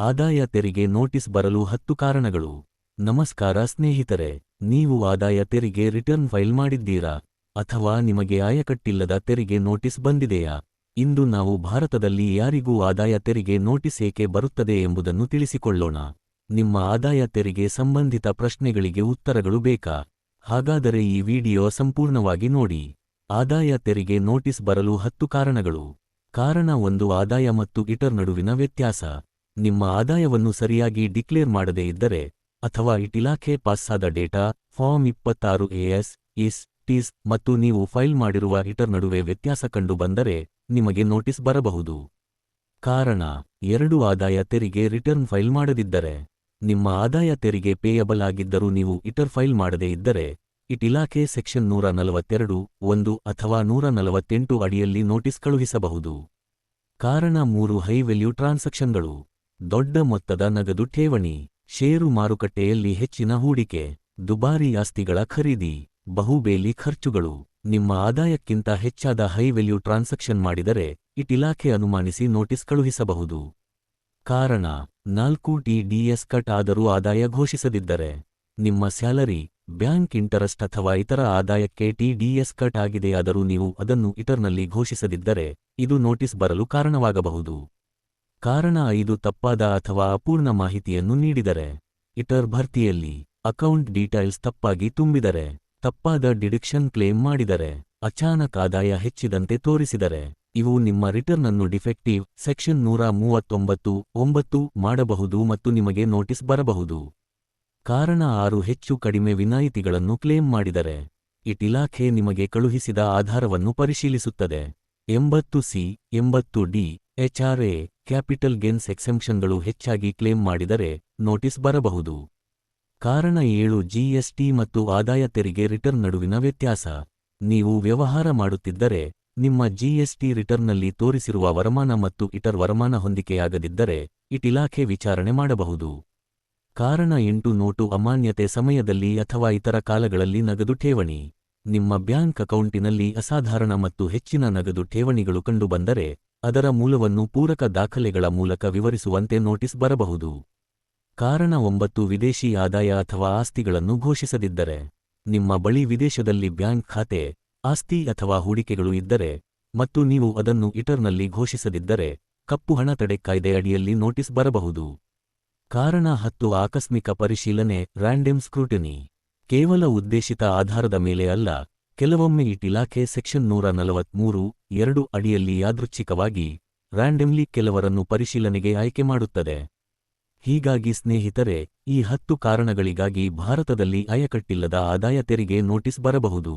ಆದಾಯ ತೆರಿಗೆ ನೋಟಿಸ್ ಬರಲು ಹತ್ತು ಕಾರಣಗಳು. ನಮಸ್ಕಾರ ಸ್ನೇಹಿತರೆ, ನೀವು ಆದಾಯ ತೆರಿಗೆ ರಿಟರ್ನ್ ಫೈಲ್ ಮಾಡಿದ್ದೀರಾ? ಅಥವಾ ನಿಮಗೆ ಆಯಕಟ್ಟಿಲ್ಲದ ತೆರಿಗೆ ನೋಟಿಸ್ ಬಂದಿದೆಯಾ? ಇಂದು ನಾವು ಭಾರತದಲ್ಲಿ ಯಾರಿಗೂ ಆದಾಯ ತೆರಿಗೆ ನೋಟಿಸ್ ಏಕೆ ಬರುತ್ತದೆ ಎಂಬುದನ್ನು ತಿಳಿಸಿಕೊಳ್ಳೋಣ. ನಿಮ್ಮ ಆದಾಯ ತೆರಿಗೆ ಸಂಬಂಧಿತ ಪ್ರಶ್ನೆಗಳಿಗೆ ಉತ್ತರಗಳು ಬೇಕಾ? ಹಾಗಾದರೆ ಈ ವಿಡಿಯೋ ಸಂಪೂರ್ಣವಾಗಿ ನೋಡಿ. ಆದಾಯ ತೆರಿಗೆ ನೋಟಿಸ್ ಬರಲು ಹತ್ತು ಕಾರಣಗಳು. ಕಾರಣ ಒಂದು ಆದಾಯ ಮತ್ತು ಇಟರ್ ನಡುವಿನ ವ್ಯತ್ಯಾಸ. ನಿಮ್ಮ ಆದಾಯವನ್ನು ಸರಿಯಾಗಿ ಡಿಕ್ಲೇರ್ ಮಾಡದೇ ಇದ್ದರೆ ಅಥವಾ ಇಲಾಖೆ ಪಾಸ್ಸಾದ ಡೇಟಾ, ಫಾರ್ಮ್ ಇಪ್ಪತ್ತಾರು ಎಎಸ್ ಇಸ್, ಟಿಸ್ ಮತ್ತು ನೀವು ಫೈಲ್ ಮಾಡಿರುವ ಹಿಟರ್ ನಡುವೆ ವ್ಯತ್ಯಾಸ ಕಂಡು ಬಂದರೆ ನಿಮಗೆ ನೋಟಿಸ್ ಬರಬಹುದು. ಕಾರಣ, ಎರಡು ಆದಾಯ ತೆರಿಗೆ ರಿಟರ್ನ್ ಫೈಲ್ ಮಾಡದಿದ್ದರೆ, ನಿಮ್ಮ ಆದಾಯ ತೆರಿಗೆ ಪೇಯಬಲ್ ಆಗಿದ್ದರೂ ನೀವು ಇಟರ್ ಫೈಲ್ ಮಾಡದೇ ಇದ್ದರೆ, ಇಟ್ ಇಲಾಖೆ ಸೆಕ್ಷನ್ ನೂರ ನಲವತ್ತೆರಡು, ಒಂದು ಅಥವಾ ನೂರ ನಲವತ್ತೆಂಟು ಅಡಿಯಲ್ಲಿ ನೋಟಿಸ್ ಕಳುಹಿಸಬಹುದು. ಕಾರಣ ಮೂರು ಹೈ ವೆಲ್ಯೂ ಟ್ರಾನ್ಸಾಕ್ಷನ್ಗಳು. ದೊಡ್ಡ ಮೊತ್ತದ ನಗದು ಠೇವಣಿ, ಷೇರು ಮಾರುಕಟ್ಟೆಯಲ್ಲಿ ಹೆಚ್ಚಿನ ಹೂಡಿಕೆ, ದುಬಾರಿ ಆಸ್ತಿಗಳ ಖರೀದಿ, ಬಹುಬೇಲಿ ಖರ್ಚುಗಳು, ನಿಮ್ಮ ಆದಾಯಕ್ಕಿಂತ ಹೆಚ್ಚಾದ ಹೈ ವೆಲ್ಯೂ ಟ್ರಾನ್ಸಾಕ್ಷನ್ ಮಾಡಿದರೆ ಇಟ್ ಇಲಾಖೆ ಅನುಮಾನಿಸಿ ನೋಟಿಸ್ ಕಳುಹಿಸಬಹುದು. ಕಾರಣ, ನಾಲ್ಕು ಟಿಡಿಎಸ್ ಕಟ್ ಆದರೂ ಆದಾಯ ಘೋಷಿಸದಿದ್ದರೆ, ನಿಮ್ಮ ಸ್ಯಾಲರಿ, ಬ್ಯಾಂಕ್ ಇಂಟರೆಸ್ಟ್ ಅಥವಾ ಇತರ ಆದಾಯಕ್ಕೆ ಟಿಡಿಎಸ್ ಕಟ್ ಆಗಿದೆಯಾದರೂ ನೀವು ಅದನ್ನು ಇಟರ್ನಲ್ಲಿ ಘೋಷಿಸದಿದ್ದರೆ, ಇದು ನೋಟಿಸ್ ಬರಲು ಕಾರಣವಾಗಬಹುದು. ಕಾರಣ ಐದು ತಪ್ಪಾದ ಅಥವಾ ಅಪೂರ್ಣ ಮಾಹಿತಿಯನ್ನು ನೀಡಿದರೆ. ಇಟರ್ ಭರ್ತಿಯಲ್ಲಿ ಅಕೌಂಟ್ ಡೀಟೈಲ್ಸ್ ತಪ್ಪಾಗಿ ತುಂಬಿದರೆ, ತಪ್ಪಾದ ಡಿಡಿಕ್ಷನ್ ಕ್ಲೇಮ್ ಮಾಡಿದರೆ, ಅಚಾನಕ್ ಆದಾಯ ಹೆಚ್ಚಿದಂತೆ ತೋರಿಸಿದರೆ, ಇವು ನಿಮ್ಮ ರಿಟರ್ನ್ ಅನ್ನು ಡಿಫೆಕ್ಟಿವ್ ಸೆಕ್ಷನ್ ನೂರ ಮೂವತ್ತೊಂಬತ್ತು, ಒಂಬತ್ತು ಮಾಡಬಹುದು ಮತ್ತು ನಿಮಗೆ ನೋಟಿಸ್ ಬರಬಹುದು. ಕಾರಣ ಆರು ಹೆಚ್ಚು ಕಡಿಮೆ ವಿನಾಯಿತಿಗಳನ್ನು ಕ್ಲೇಮ್ ಮಾಡಿದರೆ, ಇಟ್ ಇಲಾಖೆ ನಿಮಗೆ ಕಳುಹಿಸಿದ ಆಧಾರವನ್ನು ಪರಿಶೀಲಿಸುತ್ತದೆ. ಎಂಬತ್ತು ಸಿ, ಎಂಬತ್ತು ಡಿ ಎಚ್ಆರ್ಎ ಕ್ಯಾಪಿಟಲ್ ಗೇನ್ಸ್ ಎಕ್ಸೆಂಪ್ಷನ್ಗಳು ಹೆಚ್ಚಾಗಿ ಕ್ಲೇಮ್ ಮಾಡಿದರೆ ನೋಟಿಸ್ ಬರಬಹುದು. ಕಾರಣ ಏಳು ಜಿಎಸ್ಟಿ ಮತ್ತು ಆದಾಯ ತೆರಿಗೆ ರಿಟರ್ನ್ ನಡುವಿನ ವ್ಯತ್ಯಾಸ. ನೀವು ವ್ಯವಹಾರ ಮಾಡುತ್ತಿದ್ದರೆ, ನಿಮ್ಮ ಜಿಎಸ್ಟಿ ರಿಟರ್ನ್ನಲ್ಲಿ ತೋರಿಸಿರುವ ವರಮಾನ ಮತ್ತು ಇಟರ್ ವರಮಾನ ಹೊಂದಿಕೆಯಾಗದಿದ್ದರೆ, ಇಟ್ ಇಲಾಖೆ ವಿಚಾರಣೆ ಮಾಡಬಹುದು. ಕಾರಣ ಎಂಟು, ನೋಟು ಅಮಾನ್ಯತೆ ಸಮಯದಲ್ಲಿ ಅಥವಾ ಇತರ ಕಾಲಗಳಲ್ಲಿ ನಗದು ಠೇವಣಿ. ನಿಮ್ಮ ಬ್ಯಾಂಕ್ ಅಕೌಂಟಿನಲ್ಲಿ ಅಸಾಧಾರಣ ಮತ್ತು ಹೆಚ್ಚಿನ ನಗದು ಠೇವಣಿಗಳು ಕಂಡುಬಂದರೆ ಅದರ ಮೂಲವನ್ನು ಪೂರಕ ದಾಖಲೆಗಳ ಮೂಲಕ ವಿವರಿಸುವಂತೆ ನೋಟಿಸ್ ಬರಬಹುದು. ಕಾರಣ ಒಂಬತ್ತು, ವಿದೇಶಿ ಆದಾಯ ಅಥವಾ ಆಸ್ತಿಗಳನ್ನು ಘೋಷಿಸದಿದ್ದರೆ, ನಿಮ್ಮ ಬಳಿ ವಿದೇಶದಲ್ಲಿ ಬ್ಯಾಂಕ್ ಖಾತೆ, ಆಸ್ತಿ ಅಥವಾ ಹೂಡಿಕೆಗಳು ಇದ್ದರೆ ಮತ್ತು ನೀವು ಅದನ್ನು ಇಟರ್ನಲ್ಲಿ ಘೋಷಿಸದಿದ್ದರೆ, ಕಪ್ಪು ಹಣ ತಡೆ ಕಾಯ್ದೆ ಅಡಿಯಲ್ಲಿ ನೋಟಿಸ್ ಬರಬಹುದು. ಕಾರಣ ಹತ್ತು, ಆಕಸ್ಮಿಕ ಪರಿಶೀಲನೆ ರ್ಯಾಂಡಮ್ ಸ್ಕ್ರೂಟಿನಿ. ಕೇವಲ ಉದ್ದೇಶಿತ ಆಧಾರದ ಮೇಲೆ ಅಲ್ಲ, ಕೆಲವೊಮ್ಮೆ ಇಟ್ ಇಲಾಖೆ ಸೆಕ್ಷನ್ ನೂರ ನಲವತ್ಮೂರು ಎರಡು ಅಡಿಯಲ್ಲಿ ಯಾದೃಚ್ಛಿಕವಾಗಿ ರ್ಯಾಂಡೆಮ್ಲಿ ಕೆಲವರನ್ನು ಪರಿಶೀಲನೆಗೆ ಆಯ್ಕೆ ಮಾಡುತ್ತದೆ. ಹೀಗಾಗಿ ಸ್ನೇಹಿತರೆ, ಈ ಹತ್ತು ಕಾರಣಗಳಿಗಾಗಿ ಭಾರತದಲ್ಲಿ ಅಯಕಟ್ಟಿಲ್ಲದ ಆದಾಯ ತೆರಿಗೆ ನೋಟಿಸ್ ಬರಬಹುದು.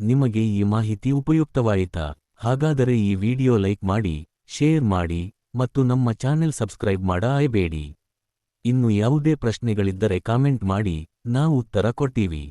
ನಿಮಗೆ ಈ ಮಾಹಿತಿ ಉಪಯುಕ್ತವಾಯಿತಾ? ಹಾಗಾದರೆ ಈ ವಿಡಿಯೋ ಲೈಕ್ ಮಾಡಿ, ಶೇರ್ ಮಾಡಿ ಮತ್ತು ನಮ್ಮ ಚಾನೆಲ್ ಸಬ್ಸ್ಕ್ರೈಬ್ ಮಾಡ ಆಯಬೇಡಿ ಇನ್ನು ಯಾವುದೇ ಪ್ರಶ್ನೆಗಳಿದ್ದರೆ ಕಾಮೆಂಟ್ ಮಾಡಿ, ನಾವು ಉತ್ತರ ಕೊಡ್ತೀವಿ.